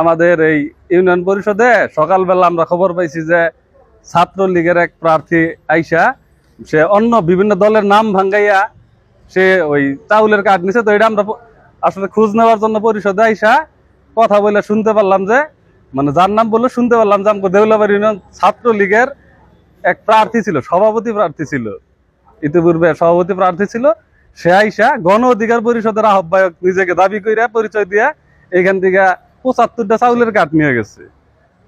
আমাদের এই ইউনিয়ন পরিষদে সকালবেলা আমরা খবর পাইছি যে ছাত্রলীগের এক প্রার্থী আইসা, সে অন্য বিভিন্ন দলের নাম ভাঙ্গাইয়া সে ওই চাউলের কার্ড নিছে, তো এটা আমরা আসলে খোঁজ নেওয়ার জন্য পরিষদে আইসা কথা বলে শুনতে পারলাম যে মানে যার নাম বলল শুনতে পারলাম যে আমাকে দেউলাবাড়ি ইউনিয়ন ছাত্রলীগের এক প্রার্থী ছিল, সভাপতি প্রার্থী ছিল। ইতিপূর্বে সভাপতি প্রার্থী ছিল, সে আইসা গণ অধিকার পরিষদের আহ্বায়ক নিজেকে দাবি কইরা পরিচয় দিয়া এখান থেকে পঁচাত্তরটা চাউলের কাঠ নিয়ে গেছে।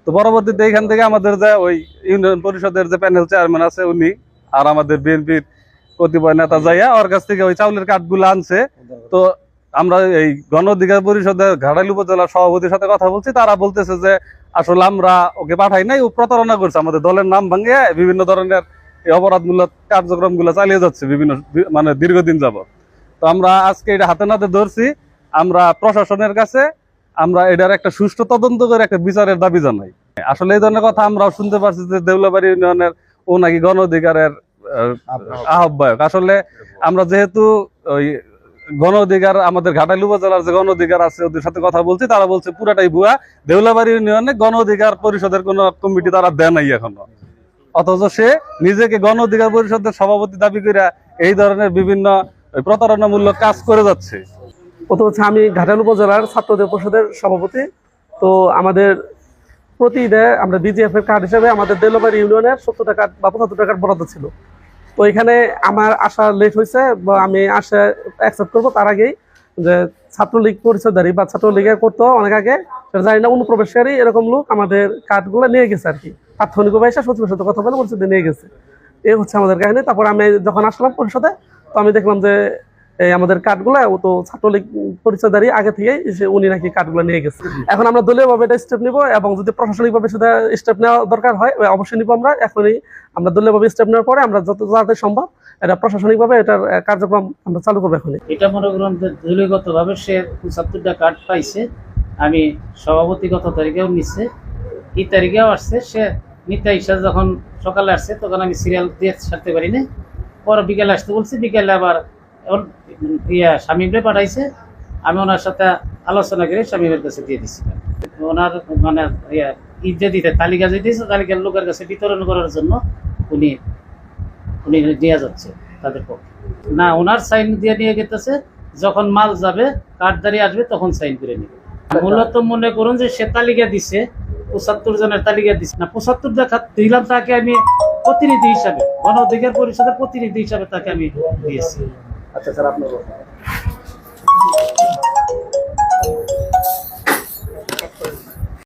তো পরবর্তীতে এখান থেকে আমাদের যে ওই ইউনিয়ন পরিষদের যে প্যানেল চেয়ারম্যান আছে উনি আর আমাদের বিএনপির কতিপয় নেতা যাইয়া ওর কাছ থেকে ওই চাউলের কাঠগুলো আনছে। তো আমরা এই গণ অধিকার পরিষদের ঘাটাইল উপজেলার সভাপতির সাথে কথা বলছি। তারা বলতেছে যে আসলে আমরা ওকে পাঠাই নাই, ও প্রতারণা করছে। আমাদের দলের নাম ভাঙিয়ে বিভিন্ন ধরনের এই অপরাধমূলক কার্যক্রমগুলো চালিয়ে যাচ্ছে বিভিন্ন মানে দীর্ঘদিন যাবত তো আমরা আজকে এটা হাতে নাতে ধরছি। আমরা প্রশাসনের কাছে আমরা এটার একটা সুষ্ঠু তদন্ত করে একটা বিচারের দাবি জানাই। আসলে এই ধরনের কথা আমরাও শুনতে পারছি যে দেউলাবাড়ি ইউনিয়নের ও নাকি গণ অধিকারের আহ্বায়ক। আসলে আমরা যেহেতু ওই গণ অধিকার, আমাদের ঘাটাইল উপজেলার যে গণ অধিকার আছে, ওদের সাথে কথা বলছি, তারা বলছে পুরাটাই ভুয়া। দেউলাবাড়ি ইউনিয়নে গণ অধিকার পরিষদের কোন কমিটি তারা দেয় নাই এখনও। অথচ সে নিজেকে গণ অধিকার পরিষদের সভাপতি দাবি করে এই ধরনের বিভিন্ন প্রতারণামূলক কাজ করে যাচ্ছে। প্রথম হচ্ছে আমি ঘাটাল উপজেলার ছাত্রদের পরিষদের সভাপতি। তো আমাদের প্রতি ঈদে আমরা বিজিএফ এর কার্ড হিসেবে আমাদের দেলবাড়ি ইউনিয়নের সত্তর টাকা বা পঁচাত্তর টাকার বরাদ্দ ছিল। তো এখানে আমার আসা লেট হয়েছে বা আমি আসা অ্যাকসেপ্ট করব তার আগেই যে ছাত্রলীগ পরিচয়ধারী বা ছাত্রলীগের করতো অনেক আগে জানি না, অনুপ্রবেশকারী এরকম লোক আমাদের কার্ডগুলো নিয়ে গেছে আর কি। তাৎক্ষণিকভাবে এসে সচিবের সাথে কথা বলে পরিষদে নিয়ে গেছে। এই হচ্ছে আমাদের কাহিনী। তারপর আমি যখন আসলাম পরিষদে, তো আমি দেখলাম যে আমাদের কার্ডগুলো ও তো ছাত্রলীগ পরিচয়ধারী আগে থেকেই যে উনি নাকি কার্ডগুলো নিয়ে গেছে। এখন আমরা দলীয় ভাবে এটা স্টেপ নিব এবং যদি প্রশাসনিক ভাবে সেটা স্টেপ নেওয়া দরকার হয় অবশ্যই নিব আমরা। এখনই আমরা দলীয় ভাবে স্টেপ নেওয়ার পরে আমরা যত তাড়াতাড়ি সম্ভব এটা প্রশাসনিক ভাবে এটার কার্যক্রম আমরা চালু করব এখনই। এটা মনে করুন দলীয়গতভাবে সে পঁচাত্তরটা কার্ড পাইছে, আমি সভাপতিগত তারিখেও নিচ্ছে, এই তারিখেও আসছে, সে নিতে ইসা যখন সকালে আসছে, তখন আমি সিরিয়াল দিয়ে ছাড়তে পারি না পরে বিকেলে আসতে বলছি, বিকেলে আবার ইয়া স্বামীরে পাঠাইছে, আমি ওনার সাথে আলোচনা করে স্বামীর কাছে দিয়ে দিচ্ছিলাম ওনার মানে ইয়া যে দিতে, তালিকা যে দিয়েছে, তালিকার লোকের কাছে বিতরণ করার জন্য উনি উনি নিয়ে যাচ্ছে তাদের পক্ষে। না, ওনার সাইন দিয়ে নিয়ে গেতেছে, যখন মাল যাবে কার্ডদারি আসবে, তখন সাইন করে নেবে। মূলত মনে করুন যে সে তালিকা দিছে, পঁচাত্তর জনের তালিকা দিচ্ছে না, পঁচাত্তর দেখা দিলাম তাকে আমি প্রতিনিধি হিসাবে, গণ অধিকার পরিষদের প্রতিনিধি হিসাবে তাকে আমি দিয়েছি। अच्छा सर आपने बोला।